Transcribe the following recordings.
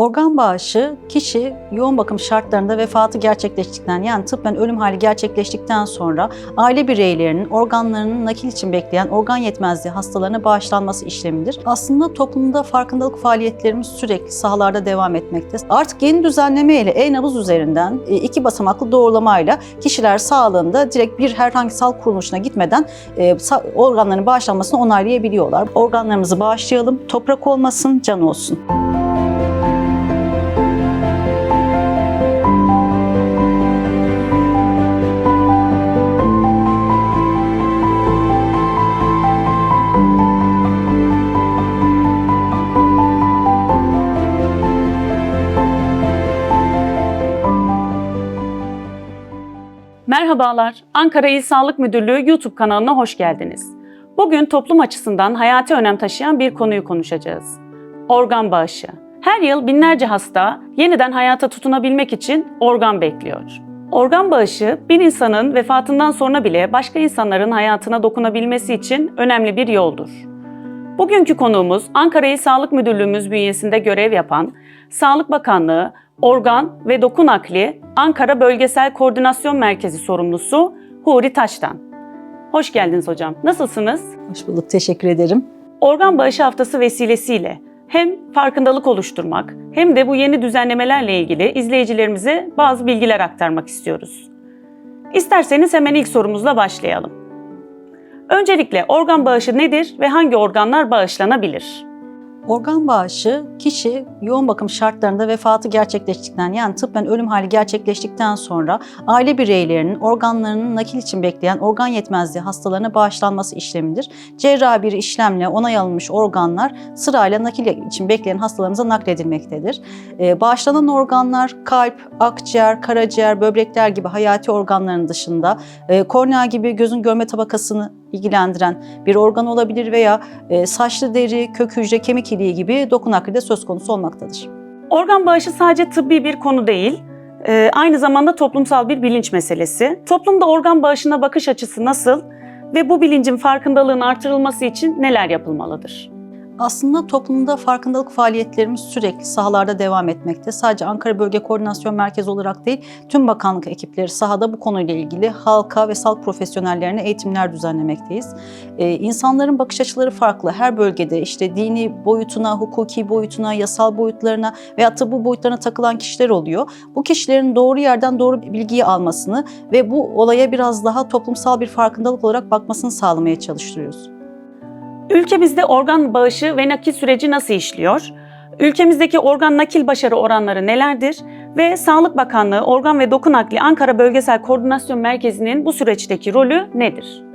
Organ bağışı kişi yoğun bakım şartlarında vefatı gerçekleştikten yani tıbben ölüm hali gerçekleştikten sonra aile bireylerinin organlarının nakil için bekleyen organ yetmezliği hastalarına bağışlanması işlemidir. Aslında toplumda farkındalık faaliyetlerimiz sürekli sahalarda devam etmekte. Artık yeni düzenleme ile e-nabız üzerinden e, iki basamaklı doğrulamayla kişiler sağlığında direkt bir herhangi sağlık kuruluşuna gitmeden e, organların bağışlanmasını onaylayabiliyorlar. Organlarımızı bağışlayalım, toprak olmasın, can olsun. Merhabalar, Ankara İl Sağlık Müdürlüğü YouTube kanalına hoş geldiniz. Bugün toplum açısından hayati önem taşıyan bir konuyu konuşacağız. Organ bağışı. Her yıl binlerce hasta yeniden hayata tutunabilmek için organ bekliyor. Organ bağışı bir insanın vefatından sonra bile başka insanların hayatına dokunabilmesi için önemli bir yoldur. Bugünkü konuğumuz Ankara İl Sağlık Müdürlüğümüz bünyesinde görev yapan Sağlık Bakanlığı Organ ve Doku Nakli Ankara Bölgesel Koordinasyon Merkezi sorumlusu Huri Taş'tan. Hoş geldiniz hocam. Nasılsınız? Hoş bulduk, teşekkür ederim. Organ bağışı haftası vesilesiyle hem farkındalık oluşturmak hem de bu yeni düzenlemelerle ilgili izleyicilerimize bazı bilgiler aktarmak istiyoruz. İsterseniz hemen ilk sorumuzla başlayalım. Öncelikle organ bağışı nedir ve hangi organlar bağışlanabilir? Organ bağışı kişi yoğun bakım şartlarında vefatı gerçekleştikten yani tıbben ölüm hali gerçekleştikten sonra aile bireylerinin organlarının nakil için bekleyen organ yetmezliği hastalarına bağışlanması işlemidir. Cerrahi bir işlemle onay alınmış organlar sırayla nakil için bekleyen hastalarımıza nakledilmektedir. Ee, bağışlanan organlar kalp, akciğer, karaciğer, böbrekler gibi hayati organların dışında e, kornea gibi gözün görme tabakasını ilgilendiren bir organ olabilir veya e, saçlı deri, kök hücre, kemik iliği gibi doku nakli de söz konusu olmaktadır. Organ bağışı sadece tıbbi bir konu değil, e, aynı zamanda toplumsal bir bilinç meselesi. Toplumda organ bağışına bakış açısı nasıl ve bu bilincin farkındalığın artırılması için neler yapılmalıdır? Aslında toplumda farkındalık faaliyetlerimiz sürekli sahalarda devam etmekte. Sadece Ankara Bölge Koordinasyon Merkezi olarak değil, tüm bakanlık ekipleri sahada bu konuyla ilgili halka ve sağlık profesyonellerine eğitimler düzenlemekteyiz. Ee, insanların bakış açıları farklı. Her bölgede işte dini boyutuna, hukuki boyutuna, yasal boyutlarına veya tıbbi boyutlarına takılan kişiler oluyor. Bu kişilerin doğru yerden doğru bilgiyi almasını ve bu olaya biraz daha toplumsal bir farkındalık olarak bakmasını sağlamaya çalışıyoruz. Ülkemizde organ bağışı ve nakil süreci nasıl işliyor? Ülkemizdeki organ nakil başarı oranları nelerdir? Ve Sağlık Bakanlığı Organ ve Doku Nakli Ankara Bölgesel Koordinasyon Merkezi'nin bu süreçteki rolü nedir?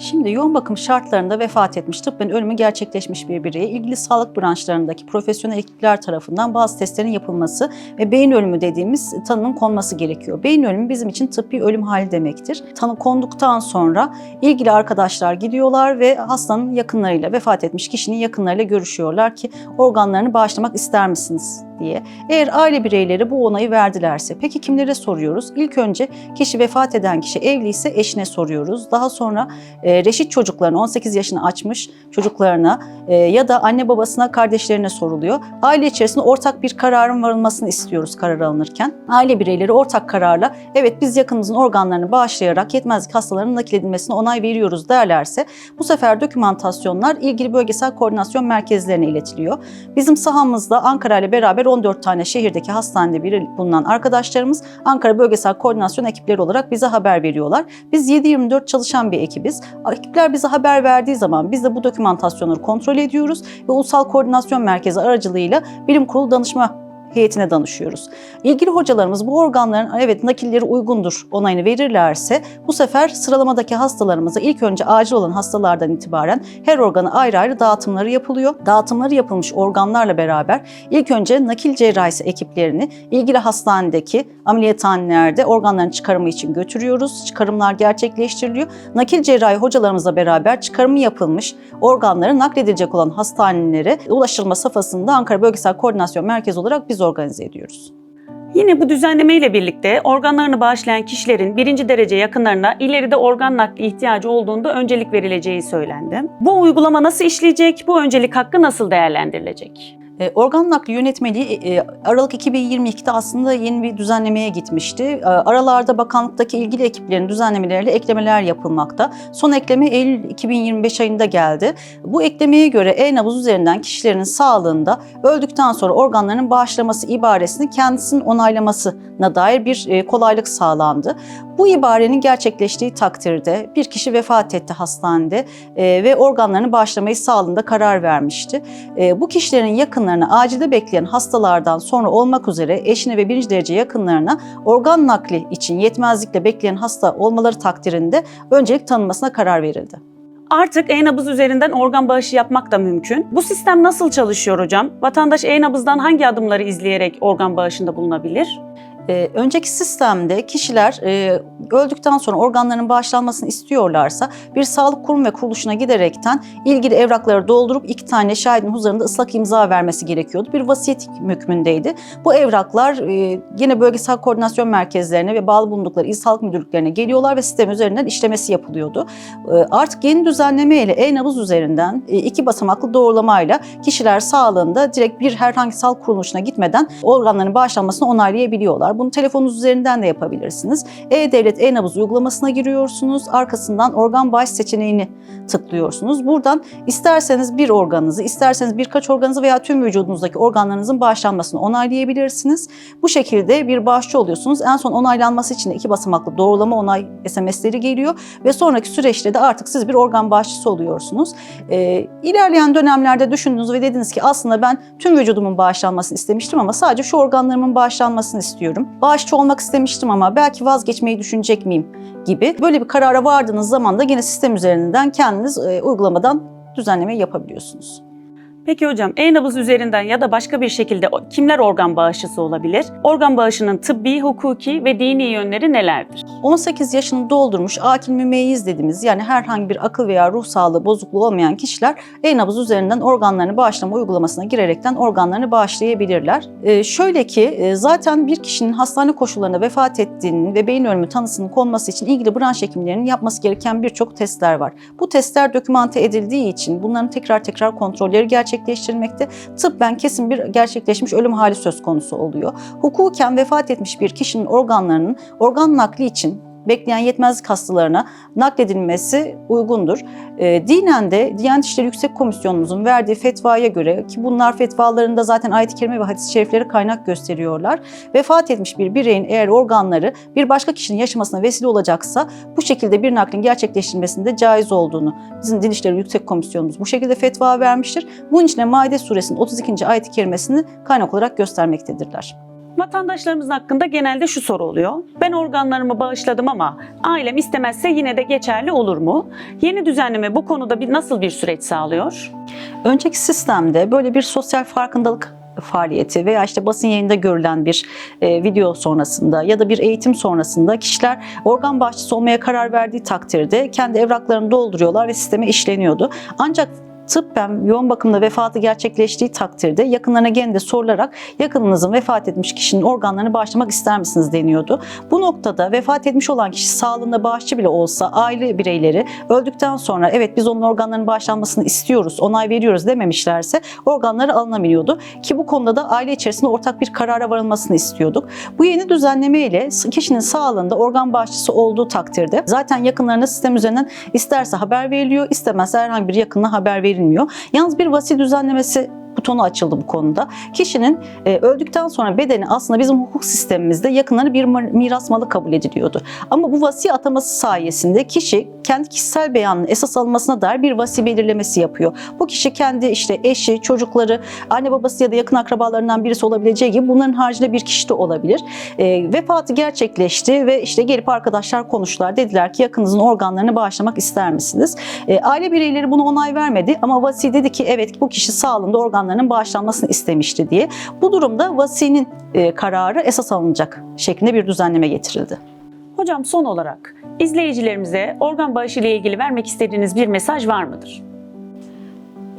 Şimdi yoğun bakım şartlarında vefat etmiş, tıbben ölümü gerçekleşmiş bir bireye ilgili sağlık branşlarındaki profesyonel ekipler tarafından bazı testlerin yapılması ve beyin ölümü dediğimiz tanının konması gerekiyor. Beyin ölümü bizim için tıbbi ölüm hali demektir. Tanı konduktan sonra ilgili arkadaşlar gidiyorlar ve hastanın yakınlarıyla, vefat etmiş kişinin yakınlarıyla görüşüyorlar ki organlarını bağışlamak ister misiniz diye. Eğer aile bireyleri bu onayı verdilerse, peki kimlere soruyoruz? İlk önce kişi vefat eden kişi evliyse eşine soruyoruz. Daha sonra e, reşit çocuklarına 18 yaşını açmış çocuklarına e, ya da anne babasına kardeşlerine soruluyor. Aile içerisinde ortak bir kararın varılmasını istiyoruz karar alınırken. Aile bireyleri ortak kararla evet biz yakınımızın organlarını bağışlayarak yetmezlik hastalarının nakil edilmesine onay veriyoruz derlerse bu sefer dokümantasyonlar ilgili bölgesel koordinasyon merkezlerine iletiliyor. Bizim sahamızda Ankara ile beraber 14 tane şehirdeki hastanede biri bulunan arkadaşlarımız Ankara Bölgesel Koordinasyon ekipleri olarak bize haber veriyorlar. Biz 7-24 çalışan bir ekibiz. Ekipler bize haber verdiği zaman biz de bu dokümantasyonları kontrol ediyoruz ve Ulusal Koordinasyon Merkezi aracılığıyla Bilim Kurulu danışma heyetine danışıyoruz. İlgili hocalarımız bu organların evet nakilleri uygundur onayını verirlerse bu sefer sıralamadaki hastalarımıza ilk önce acil olan hastalardan itibaren her organı ayrı ayrı dağıtımları yapılıyor. Dağıtımları yapılmış organlarla beraber ilk önce nakil cerrahisi ekiplerini ilgili hastanedeki ameliyathanelerde organların çıkarımı için götürüyoruz. Çıkarımlar gerçekleştiriliyor. Nakil cerrahi hocalarımızla beraber çıkarımı yapılmış organların nakledilecek olan hastanelere ulaşılma safhasında Ankara Bölgesel Koordinasyon Merkezi olarak biz organize ediyoruz. Yine bu düzenleme ile birlikte organlarını bağışlayan kişilerin birinci derece yakınlarına ileride organ nakli ihtiyacı olduğunda öncelik verileceği söylendi. Bu uygulama nasıl işleyecek? Bu öncelik hakkı nasıl değerlendirilecek? E, Organ nakli yönetmeliği e, Aralık 2022'de aslında yeni bir düzenlemeye gitmişti. E, Aralarda bakanlıktaki ilgili ekiplerin düzenlemeleriyle eklemeler yapılmakta. Son ekleme Eylül 2025 ayında geldi. Bu eklemeye göre e-nabız üzerinden kişilerin sağlığında öldükten sonra organlarının bağışlaması ibaresini kendisinin onaylamasına dair bir e, kolaylık sağlandı. Bu ibarenin gerçekleştiği takdirde bir kişi vefat etti hastanede e, ve organlarını bağışlamayı sağlığında karar vermişti. E, bu kişilerin yakınlarına acilde bekleyen hastalardan sonra olmak üzere eşine ve birinci derece yakınlarına organ nakli için yetmezlikle bekleyen hasta olmaları takdirinde öncelik tanınmasına karar verildi. Artık e-nabız üzerinden organ bağışı yapmak da mümkün. Bu sistem nasıl çalışıyor hocam? Vatandaş e-nabızdan hangi adımları izleyerek organ bağışında bulunabilir? Ee, önceki sistemde kişiler e, öldükten sonra organların bağışlanmasını istiyorlarsa bir sağlık kurum ve kuruluşuna giderekten ilgili evrakları doldurup iki tane şahidin huzurunda ıslak imza vermesi gerekiyordu. Bir vasiyet hükmündeydi. Bu evraklar e, yine bölgesel koordinasyon merkezlerine ve bağlı bulundukları il sağlık müdürlüklerine geliyorlar ve sistem üzerinden işlemesi yapılıyordu. E, artık yeni düzenleme ile e-nabız üzerinden e, iki basamaklı doğrulamayla kişiler sağlığında direkt bir herhangi sağlık kuruluşuna gitmeden organların bağışlanmasını onaylayabiliyorlar. Bunu telefonunuz üzerinden de yapabilirsiniz. E-Devlet e-nabız uygulamasına giriyorsunuz. Arkasından organ bağış seçeneğini tıklıyorsunuz. Buradan isterseniz bir organınızı, isterseniz birkaç organınızı veya tüm vücudunuzdaki organlarınızın bağışlanmasını onaylayabilirsiniz. Bu şekilde bir bağışçı oluyorsunuz. En son onaylanması için de iki basamaklı doğrulama onay SMS'leri geliyor ve sonraki süreçte de artık siz bir organ bağışçısı oluyorsunuz. Ee, ilerleyen dönemlerde düşündünüz ve dediniz ki aslında ben tüm vücudumun bağışlanmasını istemiştim ama sadece şu organlarımın bağışlanmasını istiyorum. Bağışçı olmak istemiştim ama belki vazgeçmeyi düşünecek miyim gibi. Böyle bir karara vardığınız zaman da yine sistem üzerinden kendiniz e, uygulamadan düzenleme yapabiliyorsunuz. Peki hocam e-nabız üzerinden ya da başka bir şekilde kimler organ bağışçısı olabilir? Organ bağışının tıbbi, hukuki ve dini yönleri nelerdir? 18 yaşını doldurmuş akil mümeyyiz dediğimiz yani herhangi bir akıl veya ruh sağlığı bozukluğu olmayan kişiler e-nabız üzerinden organlarını bağışlama uygulamasına girerekten organlarını bağışlayabilirler. Ee, şöyle ki e, zaten bir kişinin hastane koşullarında vefat ettiğinin ve beyin ölümü tanısının konması için ilgili branş hekimlerinin yapması gereken birçok testler var. Bu testler dokümante edildiği için bunların tekrar tekrar kontrolleri gerçekleştirilmekte. Tıbben kesin bir gerçekleşmiş ölüm hali söz konusu oluyor. Hukuken vefat etmiş bir kişinin organlarının organ nakli için bekleyen yetmezlik hastalarına nakledilmesi uygundur. E, dinen de Diyanet İşleri Yüksek Komisyonumuzun verdiği fetvaya göre ki bunlar fetvalarında zaten ayet-i kerime ve hadis-i şerifleri kaynak gösteriyorlar. Vefat etmiş bir bireyin eğer organları bir başka kişinin yaşamasına vesile olacaksa bu şekilde bir naklin gerçekleştirilmesinde caiz olduğunu bizim Din İşleri Yüksek Komisyonumuz bu şekilde fetva vermiştir. Bunun için de Maide Suresinin 32. ayet-i kerimesini kaynak olarak göstermektedirler. Vatandaşlarımızın hakkında genelde şu soru oluyor. Ben organlarımı bağışladım ama ailem istemezse yine de geçerli olur mu? Yeni düzenleme bu konuda bir nasıl bir süreç sağlıyor? Önceki sistemde böyle bir sosyal farkındalık faaliyeti veya işte basın yayında görülen bir e, video sonrasında ya da bir eğitim sonrasında kişiler organ bağışçısı olmaya karar verdiği takdirde kendi evraklarını dolduruyorlar ve sisteme işleniyordu. Ancak tıbben yoğun bakımda vefatı gerçekleştiği takdirde yakınlarına gene de sorularak yakınınızın vefat etmiş kişinin organlarını bağışlamak ister misiniz deniyordu. Bu noktada vefat etmiş olan kişi sağlığında bağışçı bile olsa aile bireyleri öldükten sonra evet biz onun organlarının bağışlanmasını istiyoruz, onay veriyoruz dememişlerse organları alınamıyordu. Ki bu konuda da aile içerisinde ortak bir karara varılmasını istiyorduk. Bu yeni düzenleme ile kişinin sağlığında organ bağışçısı olduğu takdirde zaten yakınlarına sistem üzerinden isterse haber veriliyor, istemezse herhangi bir yakınına haber verilmiyor. Yalnız bir vasi düzenlemesi butonu açıldı bu konuda. Kişinin e, öldükten sonra bedeni aslında bizim hukuk sistemimizde yakınları bir mir- miras malı kabul ediliyordu. Ama bu vasi ataması sayesinde kişi kendi kişisel beyanının esas alınmasına dair bir vasi belirlemesi yapıyor. Bu kişi kendi işte eşi, çocukları, anne babası ya da yakın akrabalarından birisi olabileceği gibi bunların haricinde bir kişi de olabilir. E, vefatı gerçekleşti ve işte gelip arkadaşlar konuştular. Dediler ki yakınınızın organlarını bağışlamak ister misiniz? E, aile bireyleri buna onay vermedi ama vasi dedi ki evet bu kişi sağlığında organlarının bağışlanmasını istemişti diye. Bu durumda vasinin e, kararı esas alınacak şeklinde bir düzenleme getirildi. Hocam son olarak izleyicilerimize organ bağışı ile ilgili vermek istediğiniz bir mesaj var mıdır?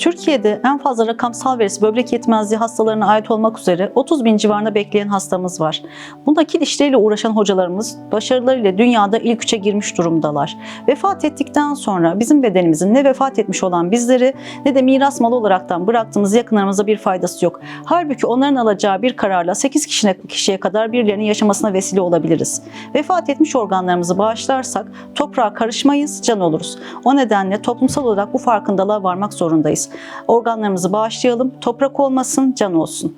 Türkiye'de en fazla rakamsal verisi böbrek yetmezliği hastalarına ait olmak üzere 30 bin civarında bekleyen hastamız var. Bu nakil işleriyle uğraşan hocalarımız başarılarıyla dünyada ilk üçe girmiş durumdalar. Vefat ettikten sonra bizim bedenimizin ne vefat etmiş olan bizleri ne de miras malı olaraktan bıraktığımız yakınlarımıza bir faydası yok. Halbuki onların alacağı bir kararla 8 kişine, kişiye kadar birilerinin yaşamasına vesile olabiliriz. Vefat etmiş organlarımızı bağışlarsak toprağa karışmayız, can oluruz. O nedenle toplumsal olarak bu farkındalığa varmak zorundayız. Organlarımızı bağışlayalım, toprak olmasın, can olsun.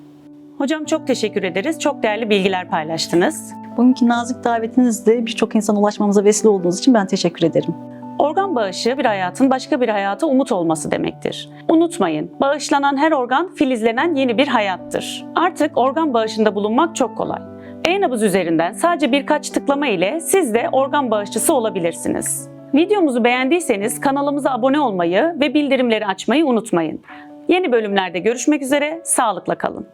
Hocam çok teşekkür ederiz. Çok değerli bilgiler paylaştınız. Bugünkü nazik davetinizle birçok insana ulaşmamıza vesile olduğunuz için ben teşekkür ederim. Organ bağışı bir hayatın başka bir hayata umut olması demektir. Unutmayın, bağışlanan her organ filizlenen yeni bir hayattır. Artık organ bağışında bulunmak çok kolay. E-nabız üzerinden sadece birkaç tıklama ile siz de organ bağışçısı olabilirsiniz. Videomuzu beğendiyseniz kanalımıza abone olmayı ve bildirimleri açmayı unutmayın. Yeni bölümlerde görüşmek üzere, sağlıkla kalın.